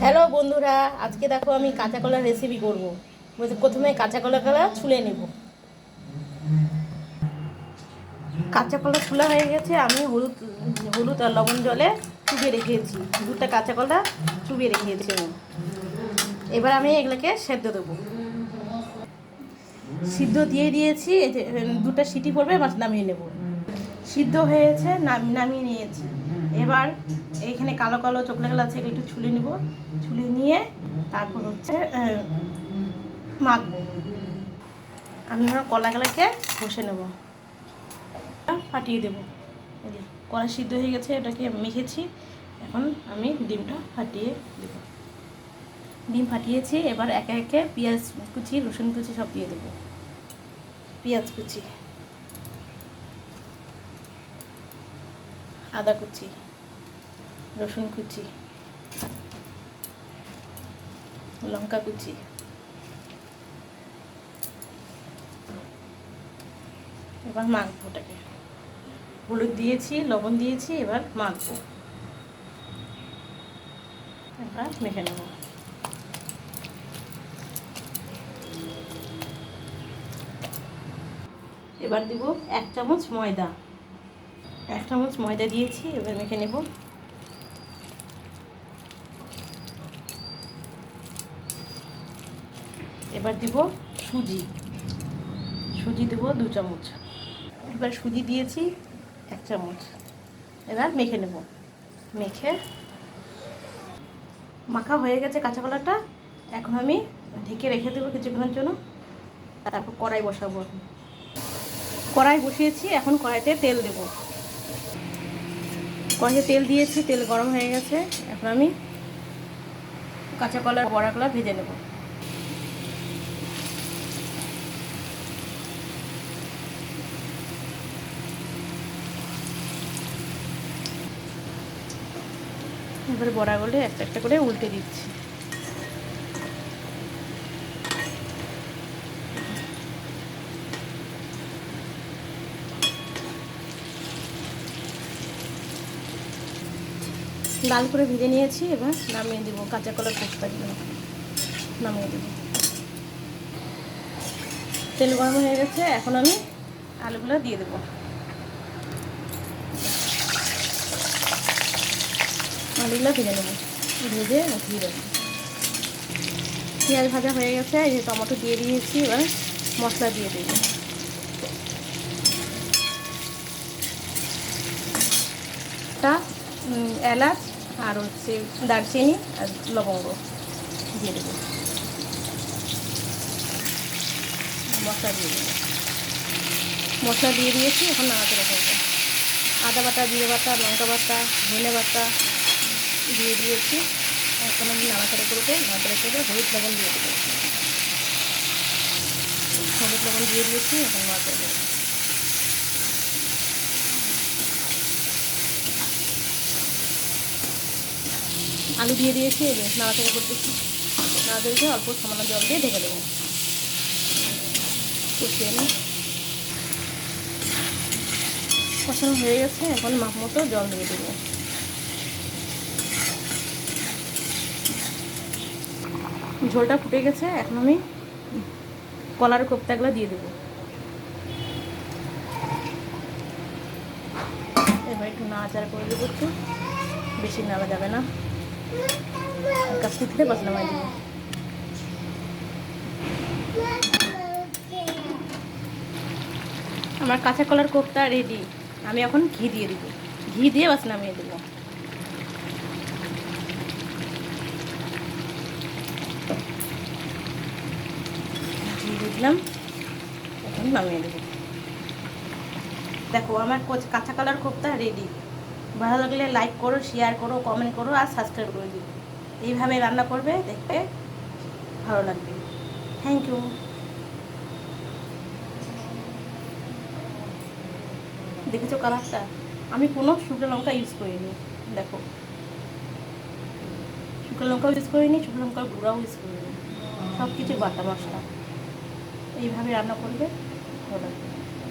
Hello বন্ধুরা, আজকে দেখো আমি কাঁচা কলার রেসিপি করব। প্রথমে কাঁচা কলা কলা ছুলে নেব। কাঁচা কলা ছুলা হয়ে গেছে, আমি হলুদ হলুদ আর লবণ জলে চুবিয়ে রেখেছি। দুটা কাঁচা কলা চুবিয়ে রেখেছি এবার আমি এগুলোকে সেদ্ধ দেবো। সিদ্ধ দিয়ে দিয়েছি দুটো সিটি পড়বে মাছ নামিয়ে নেব। সিদ্ধ হয়েছে, নাম- নামিয়ে নিয়েছি। এবার এইখানে কালো কালো চকলেট আছে, এগুলো একটু ছুলে নিব। ছুলে নিয়ে তারপর হচ্ছে মাখবো। আমি আমার কলাগুলোকে ঘষে নেব। ফাটিয়ে দেবো। কলা সিদ্ধ হয়ে গেছে, এটাকে মেখেছি। এখন আমি ডিমটা ফাটিয়ে দেবো। ডিম ফাটিয়েছি, এবার একে একে পেঁয়াজ কুচি, রসুন কুচি সব দিয়ে দেবো। পেঁয়াজ কুচি। আদা কুচি, রসুন কুচি, লঙ্কা কুচি। এবার মাখবো ওটাকে হলুদ দিয়েছি, লবণ দিয়েছি, এবার মাখবো। এবার মেখে নেব। এবার দিব এক চামচ ময়দা। এক চামচ ময়দা দিয়েছি, এবার মেখে নেব। এবার দিব সুজি। সুজি দেবো দু চামচ। এবার সুজি দিয়েছি এক চামচ। এবার মেখে নেব। মেখে মাখা হয়ে গেছে কাঁচা কলাটা। এখন আমি ঢেকে রেখে দেবো কিছুক্ষণের জন্য। তারপর কড়াই বসাবো। কড়াই বসিয়েছি, এখন কড়াইতে তেল দেব। কড়াইতে তেল দিয়েছি, তেল গরম হয়ে গেছে। এখন আমি কাঁচা কলার বড়াগুলো ভেজে নেব। বড়া বড়াগুলো একটা একটা করে উল্টে দিচ্ছি। লাল করে ভেজে নিয়েছি এবার নামিয়ে দেবো কাঁচা কলার কোপ্তাগুলো নামিয়ে দেবো। তেল গরম হয়ে গেছে এখন আমি আলুগুলো দিয়ে দেবো। আলুগুলো ভেজে নেব। ভেজে উঠিয়ে দেবো। পেঁয়াজ ভাজা হয়ে গেছে এই যে টমেটো দিয়ে দিয়েছি এবার মশলা দিয়ে দেবো। উম, এলাচ আর হচ্ছে দারচিনি আর লবঙ্গ দিয়ে দেবো। মশলা দিয়ে দেবো। মশলা দিয়ে দিয়েছি, এখন নাড়াতে করব। আদা বাটা, জিরে বাটা, লঙ্কা বাটা, ধনে বাটা দিয়ে দিয়েছি। এখন আমি নাড়াচাড়া করব, নাড়াচাড়া করে হলুদ লবণ দিয়ে দেবো। হলুদ লবণ দিয়ে দিয়েছি, এখন নাড়াচাড়া করব। আলু দিয়ে দিয়েছি এবার নাড়াচাড়া করতেছি। নাড়াচাড়া করে অল্প সামান্য জল দিয়ে ঢেকে দেবো। কষিয়ে নিই। কষানো হয়ে গেছে, এখন মাপ মতো জল দিয়ে দেবো। ঝোলটা ফুটে গেছে, এখন আমি কলার কোপ্তাগুলো দিয়ে দেবো। এবার একটু নাড়াচাড়া করে দেবো একটু। বেশি নাড়া যাবে না। বাস নামাই দেবো আমার কাঁচা কলার কোপ্তা রেডি আমি এখন ঘি দিয়ে দিব। ঘি দিয়ে বাস নামিয়ে দেবো। ঘি দিলাম। এখন নামিয়ে দেবো। দেখো, আমার কাঁচা কলার কোপ্তা রেডি ভালো লাগলে লাইক করো শেয়ার করো কমেন্ট করো আর সাবস্ক্রাইব করে দিও। এইভাবে রান্না করবে দেখতে ভালো লাগবে। থ্যাংক ইউ দেখেছ কালারটা আমি কোনো শুকনো লঙ্কা ইউজ করিনি, দেখো। শুকনো লঙ্কাও ইউজ করিনি, শুকনো লঙ্কার গুঁড়াও ইউজ করিনি। সব কিছু বাটা মশলা। এইভাবে রান্না করবে ভালো লাগবে।